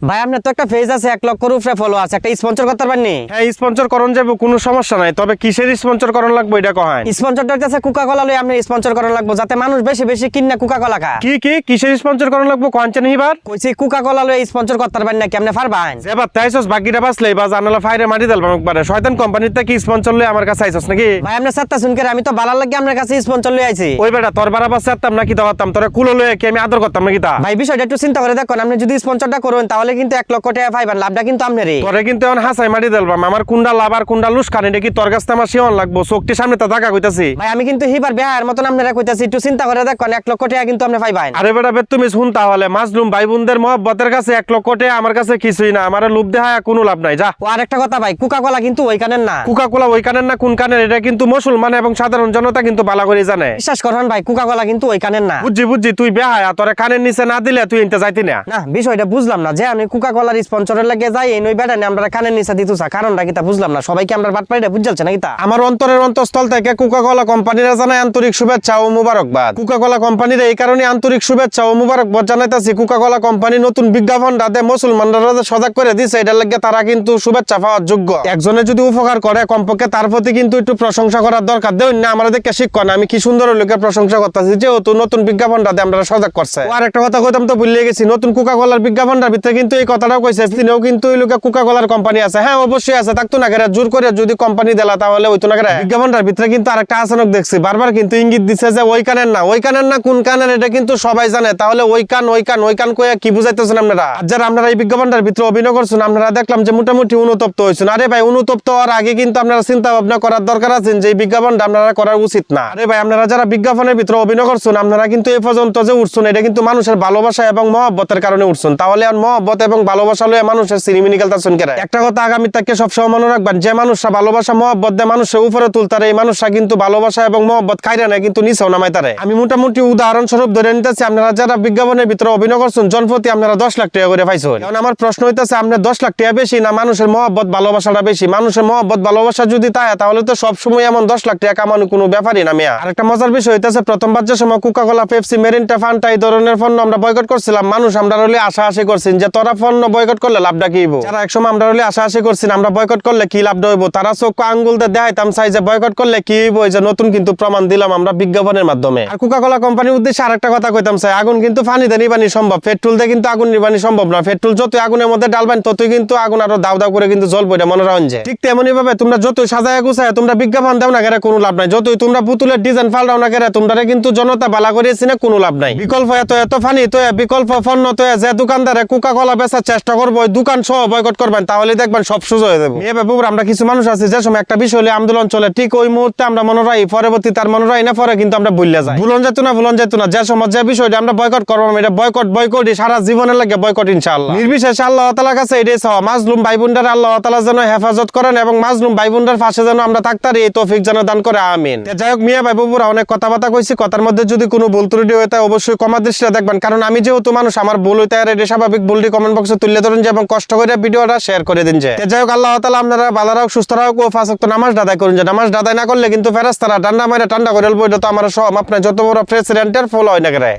ভাই আপনার তো একটা পেজ আছে এক লক্ষর উপরে ফলো আছে একটা স্পন্সর করতে পারবেন হ্যাঁ স্পন্সর করণ যাব কোনো সমস্যা নাই। তবে কিসের স্পন্সর করণ লাগবে এটা কহায় স্পন্সরটা হচ্ছে কোকা কোলা লই আপনি স্পন্সর করা লাগবো যাতে মানুষ বেশি বেশি কিনা কোকা কোলা খা কি কি? কিসের স্পন্সর করণ লাগবো কনচেন হিবার কইছি কোকা কোলা লই স্পন্সর করতে পারবেন নাকি? আপনি পারবেন এবার তাইছস বাকিটা বাসলে বা জানালা ফাইরে মারি দেল একবারে শয়তান কোম্পানির থেকে স্পন্সর লই আমার কাছে আইছস নাকি? ভাই আপনি সাতটা শুনকে আমি তো বালার লাগে আপনার কাছে স্পন্সর লই আইছি। ওই বেটা তোর বারা বাস চাইতাম নাকি দাওয়াতাম তোরা কুলো লয়ে কি আমি আদর করতাম নাকি তা? ভাই বিষয়টা একটু চিন্তা করে দেখুন আপনি যদি স্পন্সরটা করেন তাহলে কিন্তু এক লক্ষ টাকা পাইবেন লাভটা কিন্তু আপনারই তোরে কিন্তু এখন হাসাই মারি দেলবাম আমার কুন্ডা লাভ আর কুন্ডা লুসকান এটা কি তোর কাছে আমার শিওন লাগবো। চোখটি সামনে তা দেখা কইতাছি। ভাই আমি কিন্তু হিবার বেহার মতন আপনারা কইতাছি একটু চিন্তা করে দেখুন এক লক্ষ টাকা কিন্তু আপনি পাইবেন আরে বেটা বে তুমি শুন তাহলে মাজলুম ভাই বোনদের মহব্বতের কাছে এক লক্ষ টাকা আমার কাছে কিছুই না। আমার লোভ দেখায় কোনো লাভ নাই যা। ও আরেকটা কথা ভাই কোকা কোলা কিন্তু ওইখানের না। কুকা কোলা ওই কানের না কোন কানের? এটা কিন্তু মুসলমান এবং সাধারণ জনতা কিন্তু বালা করে জানে। বিশ্বাস করুন ভাই কোকা কোলা কিন্তু ওইখানের না। বুঝছি বুঝছি তুই বেহায়া। তোরে কানের নিচে না দিলে তুই ইনতে যাইতি না। না বিষয়টা বুঝলাম না যে আমি কোকা কলার স্পন্সরের লাগে যাই, এই নই বেড়ানি আমরা কানের নিচে দিতুছা কারণটা কিতা বুঝলাম না। সবাইকে আমরা বাট পাইটা বুঝাচ্ছে না কিতা আমার অন্তরের অন্তঃস্থল থেকে কোকা কোলা কোম্পানির জানাই আন্তরিক শুভেচ্ছা ও মুবারকবাদ। কোকা কোলা কোম্পানির এই কারণে আন্তরিক শুভেচ্ছা ও মুবারকবাদ জানাইতাছি। কোকা কোলা কোম্পানি নতুন বিজ্ঞাপন রাতে মুসলমানরা যে সজাগ করে দিছে, এটার লাগে তারা কিন্তু শুভেচ্ছা পাওয়ার যোগ্য। একজনে যদি উপকার করে, কমপক্ষে তার প্রতি কিন্তু একটু প্রশংসা করার দরকার। দেন না আমরা দেখে শিক্ষণ। আমি কি সুন্দর লোকের প্রশংসা করতেছি, যেহেতু নতুন বিজ্ঞাপন রাতে আমরা সজাগ করছে। আর একটা কথা কইতাম তো ভুলে গেছি। নতুন কোকা কোলার বিজ্ঞাপনটার ভিতরে কিন্তু এই কথাটাও কইছে, তিনিও কিন্তু ওই লোকে কোকা কোলার কোম্পানি আছে। হ্যাঁ অবশ্যই আছে থাকতো না কেরে, জোর করে যদি কোম্পানি দেলা তাহলে ওইতো না কেরে। বিজ্ঞাপনটার ভিতরে কিন্তু আরেকটা আচানক দেখছি, বারবার কিন্তু ইঙ্গিত দিছে যে ওই কানের না, ওই কানের না, কোন কানের, এটা কিন্তু সবাই জানে। তাহলে ওই কান ওই কান ওই কান কইয়া কি বুঝাইতেছেন আপনারা? আর যারা আপনারা এই বিজ্ঞাপনটার ভিতরে অভিনয় করছেন, আপনারা দেখলাম যে মোটামুটি অনুতপ্ত হয়েছেন। আরে ভাই, অনুতপ্ত হওয়ার আগে কিন্তু আপনারা চিন্তা ভাবনা করার দরকার আছেন যে এই বিজ্ঞাপনটা আপনারা করার উচিত না। আরে ভাই, আপনারা যারা বিজ্ঞাপনের ভিতরে অভিনয় করছেন, আপনারা কিন্তু এই পর্যন্ত যে উঠছেন, এটা কিন্তু মানুষের ভালোবাসা এবং মহব্বতের কারণে উঠছেন। তাহলে আর মহব্বত এবং ভালোবাসা লয়ে মানুষের সিনেমিনি খেলতেছেন কেন একটা কথা আগামী তাকে সবসময় মনে রাখবেন, যে মানুষরা ভালোবাসা, মহব্বত দেয় মানুষের উপরে তুলতারে এই মানুষরা কিন্তু ভালোবাসা এবং মহব্বত খাইরে না কিন্তু নিচেও নামাই তারে। আমি মোটামুটি উদাহরণস্বরূপ ধরে নিতেছি, আপনারা যারা বিজ্ঞাপনের ভিতরে অভিনয় করছেন, জনপ্রতি আপনারা দশ লাখ টাকা করে পাইছেন। এখন আমার প্রশ্ন হইতেছে, আপনার দশ লাখ টাকা বেশি না মানুষের মহব্বত, ভালোবাসাটা বেশি? মানুষের মহব্বত, ভালোবাসা যদি তাই তাহলে তো সবসময় এমন দশ লাখ টাকা কামানো কোনো ব্যাপারই না মেয়া। আরেকটা মজার বিষয় হইতেছে, প্রথমবার যে সময় কোকা কোলা পেপসি মেরিনটা ফান্টা এই ধরনের পণ্য আমরা বয়কট করছিলাম, মানুষ আমরা আশা আশি করছেন যে তোরা বয়কট করলে লাভটা কি যারা একসময় আমরা হলে আশা করছেন আমরা বয়কট করলে কি হইব? তারা চোখ আঙ্গুল দিয়ে দেখাইতাম চাই যে বয়কট করলে কি হইব? এই যে নতুন কিন্তু প্রমাণ দিলাম আমরা বিজ্ঞাপনের মাধ্যমে। আর কোকা কোলা কোম্পানির উদ্দেশ্যে কথা কইতাম চাই আগুন কিন্তু নিবানি সম্ভব। পেট্রোল দিয়ে কিন্তু আগুন নিবানি সম্ভব না। পেট্রোল আগুনের মধ্যে ডালবেন, ততই কিন্তু আগুন আরও দাও দাও করে কিন্তু জল পড়ে মনে রাখেন যে ঠিক তেমনি ভাবে তোমরা যতই সাজায় গুছায়, তোমরা বিজ্ঞাপন দাও না কেন, কোনো লাভ নাই। যতই তোমরা পুতুলের ডিজাইন ফালদাও না কেন তোমরা কিন্তু জনতা বালা করিয়েছি না কোনো লাভ নাই। বিকল্প এত এত ফানি তো বিকল্প পণ্য তো যে দোকানদারে কোকা কলা বেচার চেষ্টা করব দোকান সহ বয়কট করবেন তাহলে দেখবেন সব সুযোগ হয়ে যাবে। মেয়ে বাবুর, আমরা কিছু মানুষ আছে, যে সময় একটা বিষয় হলে আন্দোলন চলে, ঠিক ওই মুহূর্তে আমরা মনে রাখি পরবর্তী তার মনে রাখি না, পরে কিন্তু আমরা ভুলে যাই। ভুলন যেত না, ভুলন যেত না, যে সময় যে বিষয়টা আমরা বয়কট করব এটা বয়কট বয়কটই সারা জীবনের লাগে বয়কট ইনশাআল্লাহ। নির্বিশেষে আল্লাহ তালার কাছে এটাই চাওয়া, মাজলুম ভাই বোনদের আল্লাহ তালা যেন হেফাজত করেন এবং মাজলুম ভাই বোনদের পাশে যেন আমরা থাকতারি এই তৌফিক যেন দান করে, আমিন। যাই হোক, মিয়া ভাই বাবুরা অনেক কথাবার্তা কইছি, কথার মধ্যে যদি কোনো ভুল ত্রুটি হয়ে থাকে অবশ্যই কমা দৃষ্টিতে দেখবেন, কারণ আমি যেহেতু মানুষ, আমার ভুল হইতে স্বাভাবিক, ভুলটি কমেন্ট বক্সে তুলে ধরুন যে এবং কষ্ট করে ভিডিওটা শেয়ার করে দিন যে। যাই হোক, আল্লাহ তালা আপনারা ভালো রাখ সুস্থ রাখ ও ফাঁসক্ত নামাজ দাদাই করুন যে। নামাজ দাদাই না করলে কিন্তু ফেরাস্তারা ঠান্ডা মারে ঠান্ডা করে এটা তো আমার সব। আপনার যত বড় প্রেসিডেন্টের ফলো হয় না করে